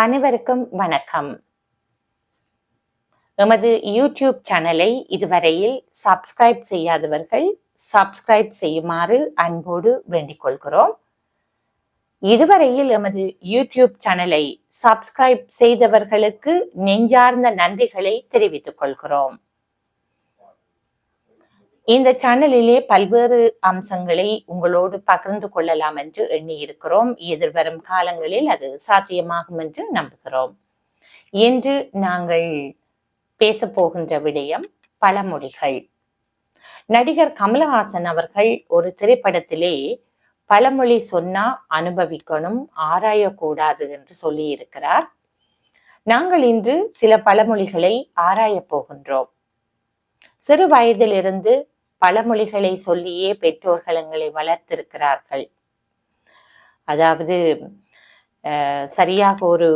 அனைவருக்கும் வணக்கம். எமது யூடியூப் சேனலை இதுவரையில் சப்ஸ்கிரைப் செய்யாதவர்கள் சப்ஸ்கிரைப் செய்யுமாறு அன்போடு வேண்டிக் கொள்கிறோம். இதுவரையில் எமது யூடியூப் சேனலை சப்ஸ்கிரைப் செய்தவர்களுக்கு நெஞ்சார்ந்த நன்றிகளை தெரிவித்துக் கொள்கிறோம். இந்த சேனலிலே பல்வேறு அம்சங்களை உங்களோடு பகிர்ந்து கொள்ளலாம் என்று எண்ணியிருக்கிறோம். எதிர்வரும் காலங்களில் அது சாத்தியமாகும் என்று நம்புகிறோம். இன்று நாங்கள் பேச போகின்ற விடயம் பழமொழிகள். நடிகர் கமலஹாசன் அவர்கள் ஒரு திரைப்படத்திலே பழமொழி சொன்னா அனுபவிக்கணும் ஆராயக்கூடாது என்று சொல்லி இருக்கிறார் நாங்கள் இன்று சில பழமொழிகளை ஆராயப் போகின்றோம். சிறு வயதிலிருந்து பழமொழிகளை சொல்லியே பெற்றோர்கள் எங்களை வளர்த்திருக்கிறார்கள். அதாவது சரியாக ஒரு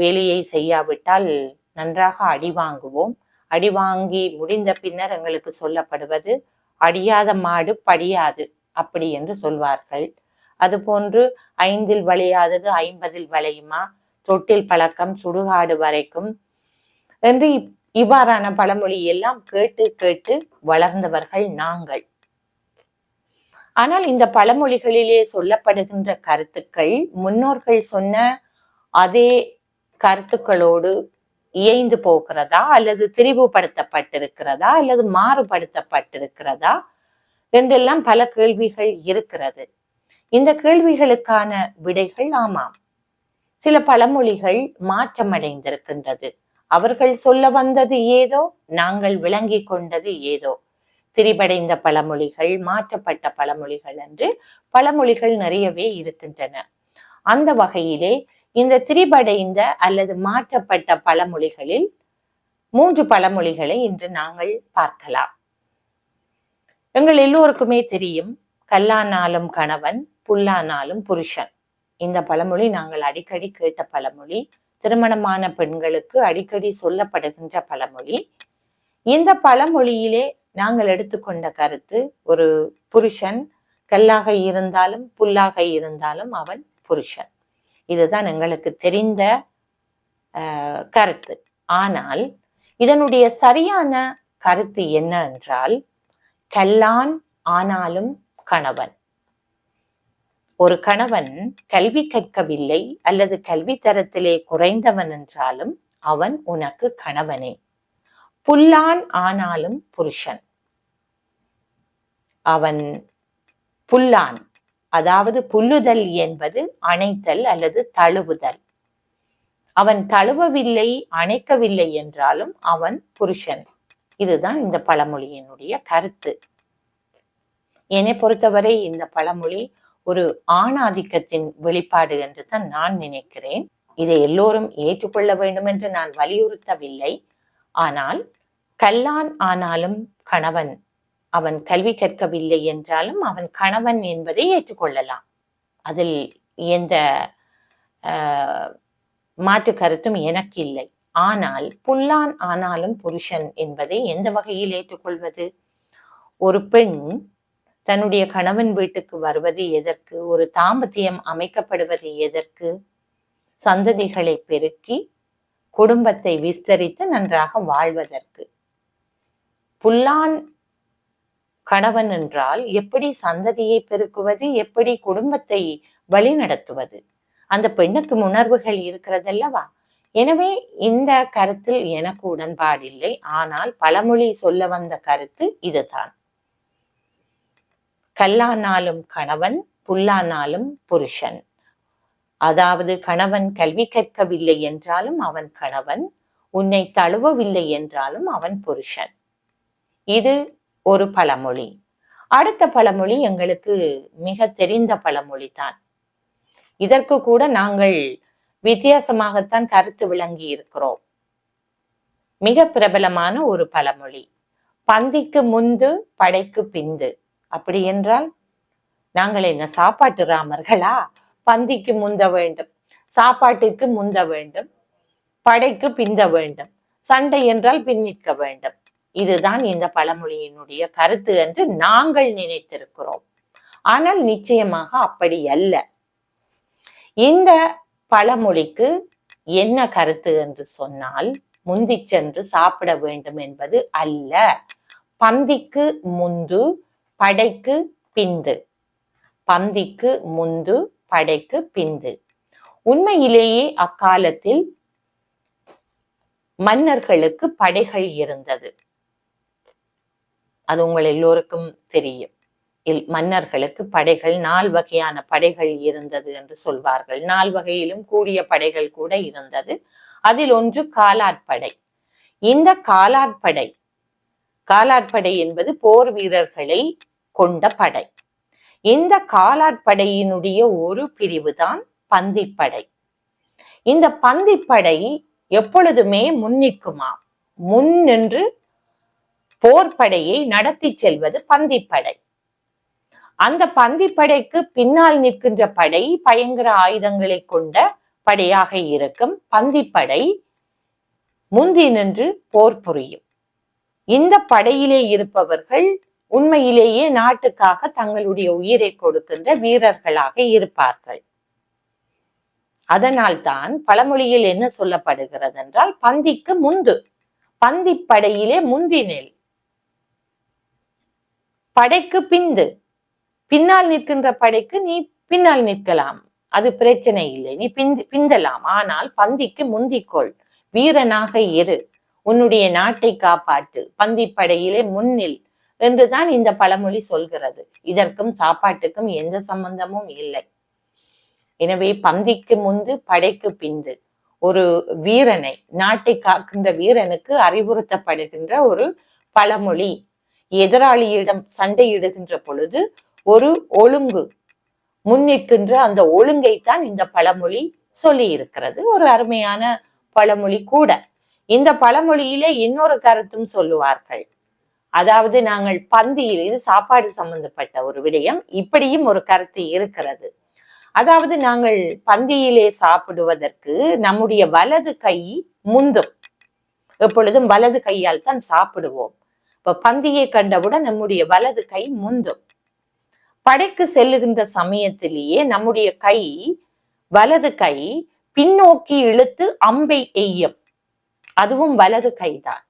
வேலையை செய்யாவிட்டால் நன்றாக அடி வாங்குவோம். அடி வாங்கி முடிந்த பின்னர் எங்களுக்கு சொல்லப்படுவது அடியாத மாடு படியாது அப்படி என்று சொல்வார்கள். அதுபோன்று ஐந்தில் வளையாதது ஐம்பதில் வளையுமா? தொட்டில் பழக்கம் சுடுகாடு வரைக்கும். என்று இவ்வாறான பழமொழி எல்லாம் கேட்டு கேட்டு வளர்ந்தவர்கள் நாங்கள். ஆனால் இந்த பழமொழிகளிலே சொல்லப்படுகின்ற கருத்துக்கள் முன்னோர்கள் சொன்ன அதே கருத்துக்களோடு இயைந்து போகிறதா அல்லது திரிவுபடுத்தப்பட்டிருக்கிறதா அல்லது மாறுபடுத்தப்பட்டிருக்கிறதா என்றெல்லாம் பல கேள்விகள் இருக்கிறது. இந்த கேள்விகளுக்கான விடைகள் ஆமாம். சில பழமொழிகள் மாற்றமடைந்திருக்கின்றது. அவர்கள் சொல்ல வந்தது ஏதோ நாங்கள் விளங்கி கொண்டது ஏதோ. திரிபடைந்த பழமொழிகள் மாற்றப்பட்ட பழமொழிகள் என்று பழமொழிகள் நிறையவே இருக்கின்றன. அந்த வகையிலே இந்த திரிபடைந்த அல்லது மாற்றப்பட்ட பழமொழிகளில் மூன்று பழமொழிகளை இன்று நாங்கள் பார்க்கலாம். எங்கள் எல்லோருக்குமே தெரியும் கல்லானாலும் கணவன் புல்லானாலும் புருஷன். இந்த பழமொழி நாங்கள் அடிக்கடி கேட்ட பழமொழி. திருமணமான பெண்களுக்கு அடிக்கடி சொல்லப்படுகின்ற பழமொழி. இந்த பழமொழியிலே நாங்கள் எடுத்துக்கொண்ட கருத்து ஒரு புருஷன் கல்லாக இருந்தாலும் புல்லாக இருந்தாலும் அவன் புருஷன். இதுதான் எங்களுக்கு தெரிந்த கருத்து. ஆனால் இதனுடைய சரியான கருத்து என்ன என்றால் கல்லான் ஆனாலும் கணவன். ஒரு கணவன் கல்வி கற்கவில்லை அல்லது கல்வி தரத்திலே குறைந்தவன் என்றாலும் அவன் உனக்கு கணவனே. புல்லான் ஆனாலும் புருஷன். அவன் புல்லான் அதாவது புல்லுதல் என்பது அணைத்தல் அல்லது தழுவுதல். அவன் தழுவவில்லை அணைக்கவில்லை என்றாலும் அவன் புருஷன். இதுதான் இந்த பழமொழியினுடைய கருத்து. என்னை பொறுத்தவரை இந்த பழமொழி ஒரு ஆணாதிக்கத்தின் வெளிப்பாடு என்று தான் நான் நினைக்கிறேன். இதை எல்லோரும் ஏற்றுக்கொள்ள வேண்டும் என்று நான் வலியுறுத்தவில்லை. ஆனால் கல்லான் ஆனாலும் கணவன் அவன் கல்வி கற்கவில்லை என்றாலும் அவன் கணவன் என்பதை ஏற்றுக்கொள்ளலாம். அதில் எந்த மாற்று கருத்தும் எனக்கு இல்லை ஆனால் புல்லான் ஆனாலும் புருஷன் என்பதை எந்த வகையில் ஏற்றுக்கொள்வது? ஒரு பெண் தன்னுடைய கணவன் வீட்டுக்கு வருவது எதற்கு? ஒரு தாம்பத்தியம் அமைக்கப்படுவது எதற்கு? சந்ததிகளை பெருக்கி குடும்பத்தை விஸ்தரித்து நன்றாக வாழ்வதற்கு. புல்லான் கணவன் என்றால் எப்படி சந்ததியை பெருக்குவது? எப்படி குடும்பத்தை வழிநடத்துவது? அந்த பெண்ணுக்கு உணர்வுகள் இருக்கிறதல்லவா எனவே இந்த கருத்தில் எனக்கு உடன்பாடில்லை. ஆனால் பழமொழி சொல்ல வந்த கருத்து இதுதான். கல்லானாலும் கணவன் புல்லானாலும் புருஷன். அதாவது கணவன் கல்வி கற்கவில்லை என்றாலும் அவன் கணவன் உன்னை தழுவவில்லை என்றாலும் அவன் புருஷன். இது ஒரு பழமொழி. அடுத்த பழமொழி எங்களுக்கு மிக தெரிந்த பழமொழி தான். இதற்கு கூட நாங்கள் வித்தியாசமாகத்தான் கருத்து விளங்கி இருக்கிறோம். மிக பிரபலமான ஒரு பழமொழி. பந்திக்கு முந்து படைக்கு பிந்து. அப்படி என்றால் நாங்கள் என்ன சாப்பாட்டு ராமர்களா? பந்திக்கு முந்த வேண்டும் சாப்பாட்டுக்கு முந்த வேண்டும் படைக்கு பிந்த வேண்டும் சண்டை என்றால் பின்னிற்க வேண்டும். இதுதான் இந்த பழமொழியினுடைய கருத்து என்று நாங்கள் நினைத்திருக்கிறோம். ஆனால் நிச்சயமாக அப்படி அல்ல. இந்த பழமொழிக்கு என்ன கருத்து என்று சொன்னால் முந்தி சென்று சாப்பிட வேண்டும் என்பது அல்ல. பந்திக்கு முந்து படைக்கு பிந்து பந்திக்கு முந்து படைக்கு பிந்து உண்மையிலேயே அக்காலத்தில் மன்னர்களுக்கு படைகள் இருந்தது. அது உங்கள் எல்லோருக்கும் தெரியும். இல் மன்னர்களுக்கு படைகள் நால் வகையான படைகள் இருந்தது என்று சொல்வார்கள். நால் வகையிலும் கூடிய படைகள் கூட இருந்தது. அதில் ஒன்று காலாட்படை. இந்த காலாட்படை காலாட்படை என்பது போர் வீரர்களை கொண்ட படை. இந்த காலாட்படையினுடைய ஒரு பிரிவு தான் பந்திப்படை. இந்த பந்திப்படை எப்பொழுதுமே முன்னிற்குமாம் முன் நின்று போர்படையை நடத்தி செல்வது பந்திப்படை. அந்த பந்திப்படைக்கு பின்னால் நிற்கின்ற படை பயங்கர ஆயுதங்களை கொண்ட படையாக இருக்கும் பந்திப்படை. முந்தி நின்று போர் புரியும். இந்த படையிலே இருப்பவர்கள் உண்மையிலேயே நாட்டுக்காக தங்களுடைய உயிரை கொடுக்கின்ற வீரர்களாக இருப்பார்கள். அதனால்தான் பழமொழியில் என்ன சொல்லப்படுகிறது என்றால் பந்திக்கு முந்து பந்திப்படையிலே முந்தினேல் படைக்கு பிந்து பின்னால் நிற்கின்ற படைக்கு நீ பின்னால் நிற்கலாம். அது பிரச்சனை இல்லை நீ பிந்து பிந்தலாம். ஆனால் பந்திக்கு முந்திக்கொள் வீரனாக இரு. உன்னுடைய நாட்டை காப்பாற்று. பந்திப்படையிலே முன்னில் என்றுதான் இந்த பழமொழி சொல்கிறது. இதற்கும் சாப்பாட்டுக்கும் எந்த சம்பந்தமும் இல்லை. எனவே பந்திக்கு முந்து படைக்கு பிந்து. ஒரு வீரனை நாட்டை காக்கின்ற வீரனுக்கு அறிவுறுத்தப்படுகின்ற ஒரு பழமொழி. எதிராளியிடம் சண்டையிடுகின்ற பொழுது ஒரு ஒழுங்கு. முன்னிற்கின்ற அந்த ஒழுங்கைத்தான் இந்த பழமொழி சொல்லி இருக்கிறது ஒரு அருமையான பழமொழி கூட. இந்த பழமொழியிலே இன்னொரு கருத்தும் சொல்லுவார்கள். அதாவது நாங்கள் பந்தியில் இது சாப்பாடு சம்பந்தப்பட்ட ஒரு விடயம் இப்படியும் ஒரு கருத்து இருக்கிறது. அதாவது நாங்கள் பந்தியிலே சாப்பிடுவதற்கு நம்முடைய வலது கை முந்தும். எப்பொழுதும் வலது கையால் தான் சாப்பிடுவோம். இப்ப பந்தியை கண்டவுடன் நம்முடைய வலது கை முந்தும். படைக்கு செல்லுகின்ற சமயத்திலேயே நம்முடைய கை வலது கை பின்னோக்கி இழுத்து அம்பை எய்யும். அதுவும் வலது கைதான்.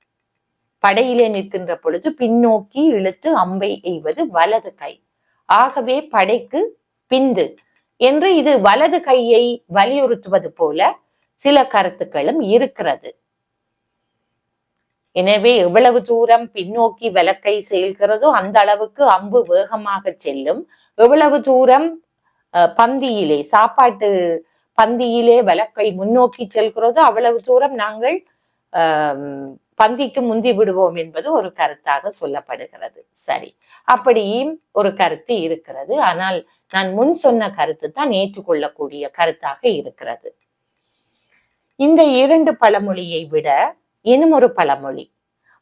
படையிலே நிற்கின்ற பொழுது பின்னோக்கி இழுத்து அம்பை எய்வது வலது கை. ஆகவே படைக்கு பிந்து. என்று இது வலது கையை வலியுறுத்துவது போல சில கருத்துக்களும் இருக்கிறது. எனவே எவ்வளவு தூரம் பின்னோக்கி விளக்கை செல்கிறதோ அந்த அளவுக்கு அம்பு வேகமாக செல்லும். எவ்வளவு தூரம் பந்தியிலே சாப்பாட்டு பந்தியிலே விளக்கை முன்னோக்கி செல்கிறதோ அவ்வளவு தூரம் நாங்கள் பந்திக்கு முந்தி விடுவோம் என்பது ஒரு கருத்தாக சொல்லப்படுகிறது. சரி அப்படியும் ஒரு கருத்து இருக்கிறது. ஆனால் நான் முன் சொன்ன கருத்து தான் ஏற்றுக்கொள்ளக்கூடிய கருத்தாக இருக்கிறது. இந்த இரண்டு பழமொழியை விட இன்னும் ஒரு பழமொழி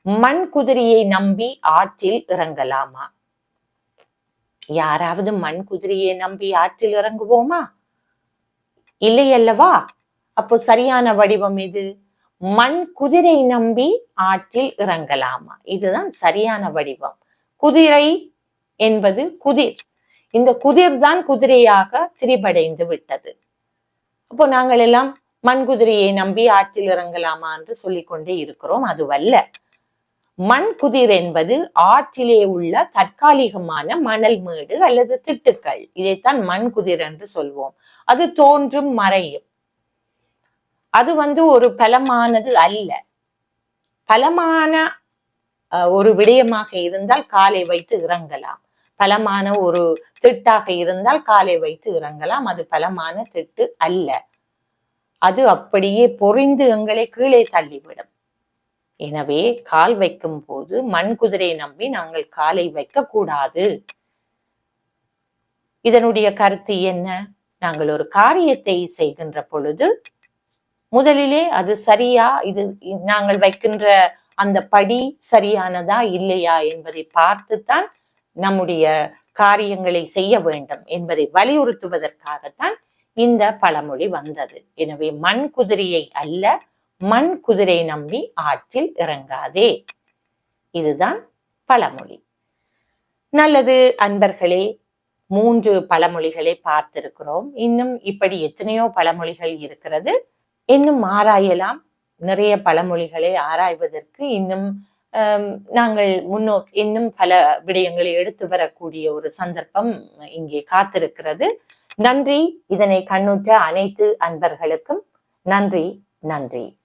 மண் குதிரையை நம்பி ஆற்றில் இறங்கலாமா? யாராவது மண் குதிரையை நம்பி ஆற்றில் இறங்குவோமா? இல்லை அல்லவா? அப்போ சரியான வடிவம் எது? மண் குதிரை நம்பி ஆற்றில் இறங்கலாமா? இதுதான் சரியான வடிவம். குதிரை என்பது குதிர். இந்த குதிர் தான் குதிரையாக திரிபடைந்து விட்டது. அப்போ நாங்கள் எல்லாம் மண் குதிரையை நம்பி ஆற்றில் இறங்கலாமா என்று சொல்லிக்கொண்டே இருக்கிறோம். அதுவல்ல. மண் குதிர் என்பது ஆற்றிலே உள்ள தற்காலிகமான மணல் மேடு அல்லது திட்டுக்கள். இதைத்தான் மண் குதிர் என்று சொல்வோம். அது தோன்றும் மறையும். அது வந்து ஒரு பலமானது அல்ல. பலமான ஒரு விடயமாக இருந்தால் காலை வைத்து இறங்கலாம். பலமான ஒரு திட்டாக இருந்தால் காலை வைத்து இறங்கலாம். அது பலமான திட்டு அல்ல. அது அப்படியே பொறிந்து எங்களை கீழே தள்ளிவிடும். எனவே கால் வைக்கும் போது மண் குதிரை நம்பி நாங்கள் காலை வைக்க கூடாது. இதனுடைய கருத்து என்ன? நாங்கள் ஒரு காரியத்தை செய்கின்ற பொழுது முதலிலே அது சரியா? இது நாங்கள் வைக்கின்ற அந்த படி சரியானதா இல்லையா என்பதை பார்த்துத்தான் நம்முடைய காரியங்களை செய்ய வேண்டும் என்பதை வலியுறுத்துவதற்காகத்தான் இந்த பழமொழி வந்தது. எனவே மண் குதிரையை அல்ல மண் குதிரை நம்பி ஆற்றில் இறங்காதே. இதுதான் பழமொழி. நல்லது அன்பர்களே மூன்று பழமொழிகளை பார்த்திருக்கிறோம். இன்னும் இப்படி எத்தனையோ பழமொழிகள் இருக்கிறது. இன்னும் ஆராயலாம். நிறைய பழமொழிகளை ஆராய்வதற்கு இன்னும் நாங்கள் முன்னோக்கி இன்னும் பல விடயங்களை எடுத்து வரக்கூடிய ஒரு சந்தர்ப்பம் இங்கே காத்திருக்கிறது. நன்றி. இதனை கண்ணுற்ற அனைத்து அன்பர்களுக்கும் நன்றி நன்றி.